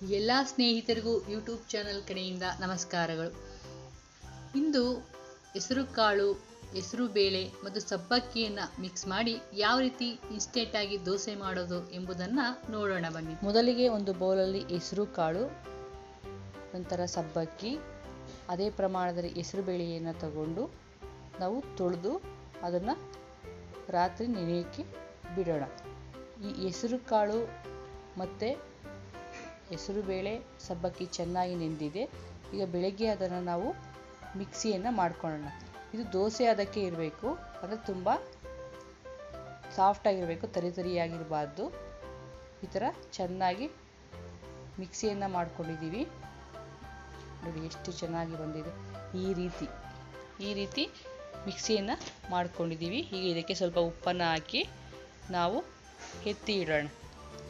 ಎಲ್ಲ ಸ್ನೇಹಿತರಿಗೂ YouTube channel ಕಡೆಯಿಂದ ನಮಸ್ಕಾರಗಳು. ಇಂದು ಹೆಸರುಕಾಳು ಹೆಸರು ಬೇಳೆ ಮತ್ತು ಸಬ್ಬಕ್ಕಿಯನ್ನು ಮಿಕ್ಸ್ ಮಾಡಿ ಯಾವ ರೀತಿ ಇನ್ಸ್ಟೆಂಟಾಗಿ ದೋಸೆ ಮಾಡೋದು ಎಂಬುದನ್ನು ನೋಡೋಣ ಬನ್ನಿ. ಮೊದಲಿಗೆ ಒಂದು ಬೌಲಲ್ಲಿ ಹೆಸರು ಕಾಳು, ನಂತರ ಸಬ್ಬಕ್ಕಿ, ಅದೇ ಪ್ರಮಾಣದಲ್ಲಿ ಹೆಸರು ಬೇಳೆಯನ್ನು ತಗೊಂಡು ನಾವು ತೊಳೆದು ಅದನ್ನು ರಾತ್ರಿ ನೆನೆಯೋಕ್ಕೆ ಬಿಡೋಣ. ಈ ಹೆಸರು ಕಾಳು ಮತ್ತು ಹೆಸರುಬೇಳೆ ಸಬ್ಬಕ್ಕಿ ಚೆನ್ನಾಗಿ ನೆಂದಿದೆ. ಈಗ ಬೆಳಗ್ಗೆ ಅದನ್ನು ನಾವು ಮಿಕ್ಸಿಯನ್ನು ಮಾಡ್ಕೊಳ್ಳೋಣ. ಇದು ದೋಸೆ ಅದಕ್ಕೆ ಇರಬೇಕು. ಅಂದರೆ ತುಂಬ ಸಾಫ್ಟಾಗಿರಬೇಕು ತರಿ ತರಿಯಾಗಿರಬಾರ್ದು ಈ ಥರ ಚೆನ್ನಾಗಿ ಮಿಕ್ಸಿಯನ್ನು ಮಾಡ್ಕೊಂಡಿದ್ದೀವಿ. ನೋಡಿ ಎಷ್ಟು ಚೆನ್ನಾಗಿ ಬಂದಿದೆ. ಈ ರೀತಿ ಈ ರೀತಿ ಮಿಕ್ಸಿಯನ್ನು ಮಾಡ್ಕೊಂಡಿದ್ದೀವಿ. ಈಗ ಇದಕ್ಕೆ ಸ್ವಲ್ಪ ಉಪ್ಪನ್ನು ಹಾಕಿ ನಾವು ಎತ್ತಿ ಇಡೋಣ.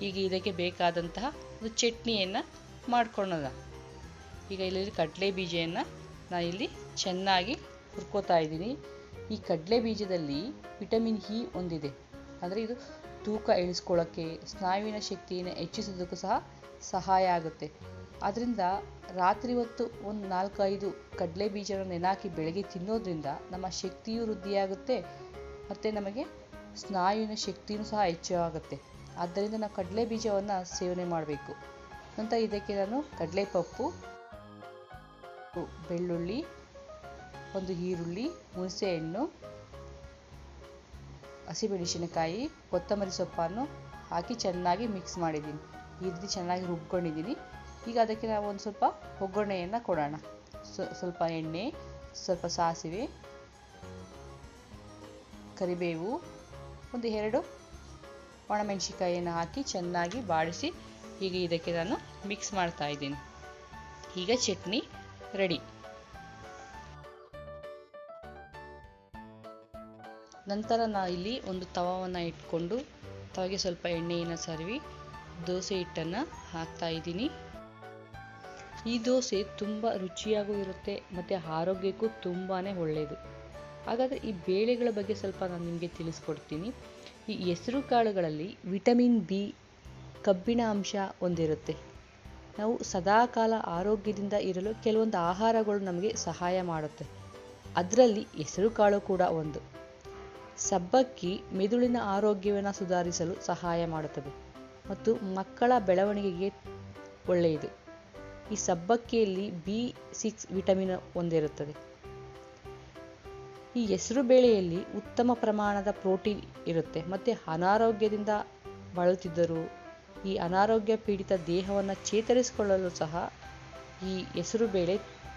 ಈಗ ಇದಕ್ಕೆ ಬೇಕಾದಂತಹ ಒಂದು ಚಟ್ನಿಯನ್ನು ಮಾಡ್ಕೊಳ್ಳೋಣ ಈಗ ಇಲ್ಲಿ ಕಡಲೆ ಬೀಜವನ್ನು ನಾನು ಇಲ್ಲಿ ಚೆನ್ನಾಗಿ ಹುರ್ಕೋತಾ ಇದ್ದೀನಿ. ಈ ಕಡಲೆ ಬೀಜದಲ್ಲಿ ವಿಟಮಿನ್ ಇ ಹೊಂದಿದೆ ಅಂದರೆ ಇದು ತೂಕ ಇಳಿಸ್ಕೊಳ್ಳೋಕ್ಕೆ ಸ್ನಾಯುವಿನ ಶಕ್ತಿಯನ್ನು ಹೆಚ್ಚಿಸೋದಕ್ಕೂ ಸಹ ಸಹಾಯ ಆಗುತ್ತೆ. ಅದರಿಂದ ರಾತ್ರಿ ಹೊತ್ತು ಒಂದು ನಾಲ್ಕೈದು ಕಡಲೆ ಬೀಜನ ನೆನಾಕಿ ಬೆಳಗ್ಗೆ ತಿನ್ನೋದ್ರಿಂದ ನಮ್ಮ ಶಕ್ತಿಯು ವೃದ್ಧಿಯಾಗುತ್ತೆ, ಮತ್ತು ನಮಗೆ ಸ್ನಾಯುವಿನ ಶಕ್ತಿಯೂ ಸಹ ಹೆಚ್ಚು ಆಗುತ್ತೆ ಆದ್ದರಿಂದ ನಾವು ಕಡಲೆ ಬೀಜವನ್ನು ಸೇವನೆ ಮಾಡಬೇಕು. ನಂತರ ಇದಕ್ಕೆ ನಾನು ಕಡಲೆಪಪ್ಪು, ಬೆಳ್ಳುಳ್ಳಿ, ಒಂದು ಈರುಳ್ಳಿ, ಹುಣಸೆಹಣ್ಣು ಹಸಿಮೆಣಸಿನಕಾಯಿ ಕೊತ್ತಂಬರಿ ಸೊಪ್ಪನ್ನು ಹಾಕಿ ಚೆನ್ನಾಗಿ ಮಿಕ್ಸ್ ಮಾಡಿದ್ದೀನಿ. ಈ ರೀತಿ ಚೆನ್ನಾಗಿ ರುಬ್ಕೊಂಡಿದ್ದೀನಿ. ಈಗ ಅದಕ್ಕೆ ನಾವು ಒಂದು ಸ್ವಲ್ಪ ಒಗ್ಗರಣೆಯನ್ನು ಕೊಡೋಣ. ಸ್ವಲ್ಪ ಎಣ್ಣೆ, ಸ್ವಲ್ಪ ಸಾಸಿವೆ, ಕರಿಬೇವು, ಒಂದು ಎರಡು ಒಣಮೆಣಸಿಕಾಯಿಯನ್ನು ಹಾಕಿ ಚೆನ್ನಾಗಿ ಬಾಡಿಸಿ ಈಗ ಇದಕ್ಕೆ ನಾನು ಮಿಕ್ಸ್ ಮಾಡ್ತಾ ಇದ್ದೀನಿ. ಈಗ ಚಟ್ನಿ ರೆಡಿ ನಂತರ ನಾ ಇಲ್ಲಿ ಒಂದು ತವವನ್ನು ಇಟ್ಕೊಂಡು ತವಗೆ ಸ್ವಲ್ಪ ಎಣ್ಣೆಯನ್ನು ಸರಿವಿ, ದೋಸೆ ಹಿಟ್ಟನ್ನು ಹಾಕ್ತಾ ಇದ್ದೀನಿ. ಈ ದೋಸೆ ತುಂಬ ರುಚಿಯಾಗೂ ಇರುತ್ತೆ, ಮತ್ತು ಆರೋಗ್ಯಕ್ಕೂ ತುಂಬಾ ಒಳ್ಳೆಯದು ಹಾಗಾದರೆ ಈ ಬೇಳೆಗಳ ಬಗ್ಗೆ ಸ್ವಲ್ಪ ನಾನು ನಿಮಗೆ ತಿಳಿಸ್ಕೊಡ್ತೀನಿ. ಈ ಹೆಸರು ಕಾಳುಗಳಲ್ಲಿ ವಿಟಮಿನ್ ಬಿ ಕಬ್ಬಿಣ ಅಂಶ ಹೊಂದಿರುತ್ತೆ ನಾವು ಸದಾಕಾಲ ಆರೋಗ್ಯದಿಂದ ಇರಲು ಕೆಲವೊಂದು ಆಹಾರಗಳು ನಮಗೆ ಸಹಾಯ ಮಾಡುತ್ತೆ. ಅದರಲ್ಲಿ ಹೆಸರು ಕಾಳು ಕೂಡ ಒಂದು. ಸಬ್ಬಕ್ಕಿ ಮೆದುಳಿನ ಆರೋಗ್ಯವನ್ನು ಸುಧಾರಿಸಲು ಸಹಾಯ ಮಾಡುತ್ತದೆ ಮತ್ತು ಮಕ್ಕಳ ಬೆಳವಣಿಗೆಗೆ ಒಳ್ಳೆಯದು. ಈ ಸಬ್ಬಕ್ಕಿಯಲ್ಲಿ ಬಿ ಸಿಕ್ಸ್ ವಿಟಮಿನ್ ಹೊಂದಿರುತ್ತದೆ ಈ ಹೆಸರು ಬೇಳೆಯಲ್ಲಿ ಉತ್ತಮ ಪ್ರಮಾಣದ ಪ್ರೋಟೀನ್ ಇರುತ್ತೆ. ಮತ್ತು ಅನಾರೋಗ್ಯದಿಂದ ಬಳಲುತ್ತಿದ್ದರು, ಈ ಅನಾರೋಗ್ಯ ಪೀಡಿತ ದೇಹವನ್ನು ಚೇತರಿಸಿಕೊಳ್ಳಲು ಸಹ ಈ ಹೆಸರು ಬೇಳೆ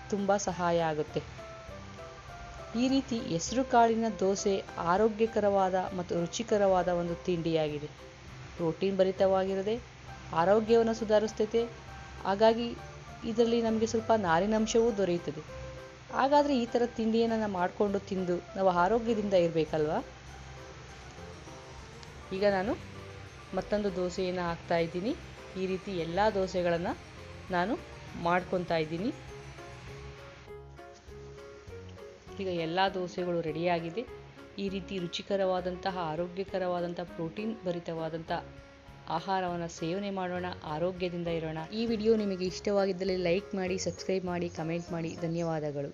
ತುಂಬ ಸಹಾಯ ಆಗುತ್ತೆ. ಈ ರೀತಿ ಹೆಸರು ಕಾಳಿನ ದೋಸೆ ಆರೋಗ್ಯಕರವಾದ ಮತ್ತು ರುಚಿಕರವಾದ ಒಂದು ತಿಂಡಿಯಾಗಿದೆ. ಪ್ರೋಟೀನ್ ಭರಿತವಾಗಿರದೆ ಆರೋಗ್ಯವನ್ನು ಸುಧಾರಿಸ್ತೈತೆ. ಹಾಗಾಗಿ ಇದರಲ್ಲಿ ನಮಗೆ ಸ್ವಲ್ಪ ನಾರಿನಂಶವೂ ದೊರೆಯುತ್ತದೆ. ಹಾಗಾದರೆ ಈ ಥರ ತಿಂಡಿಯನ್ನು ಮಾಡಿಕೊಂಡು ತಿಂದು ನಾವು ಆರೋಗ್ಯದಿಂದ ಇರಬೇಕಲ್ವಾ? ಈಗ ನಾನು ಮತ್ತೊಂದು ದೋಸೆಯನ್ನು ಹಾಕ್ತಾ ಇದ್ದೀನಿ. ಈ ರೀತಿ ಎಲ್ಲ ದೋಸೆಗಳನ್ನು ನಾನು ಮಾಡ್ಕೊತಾ ಇದ್ದೀನಿ. ಈಗ ಎಲ್ಲ ದೋಸೆಗಳು ರೆಡಿಯಾಗಿದೆ. ಈ ರೀತಿ ರುಚಿಕರವಾದಂತಹ, ಆರೋಗ್ಯಕರವಾದಂಥ, ಪ್ರೋಟೀನ್ ಭರಿತವಾದಂಥ ಆಹಾರವನ್ನು ಸೇವನೆ ಮಾಡೋಣ, ಆರೋಗ್ಯದಿಂದ ಇರೋಣ. ಈ ವಿಡಿಯೋ ನಿಮಗೆ ಇಷ್ಟವಾಗಿದ್ದಲ್ಲಿ ಲೈಕ್ ಮಾಡಿ, ಸಬ್ಸ್ಕ್ರೈಬ್ ಮಾಡಿ, ಕಮೆಂಟ್ ಮಾಡಿ. ಧನ್ಯವಾದಗಳು.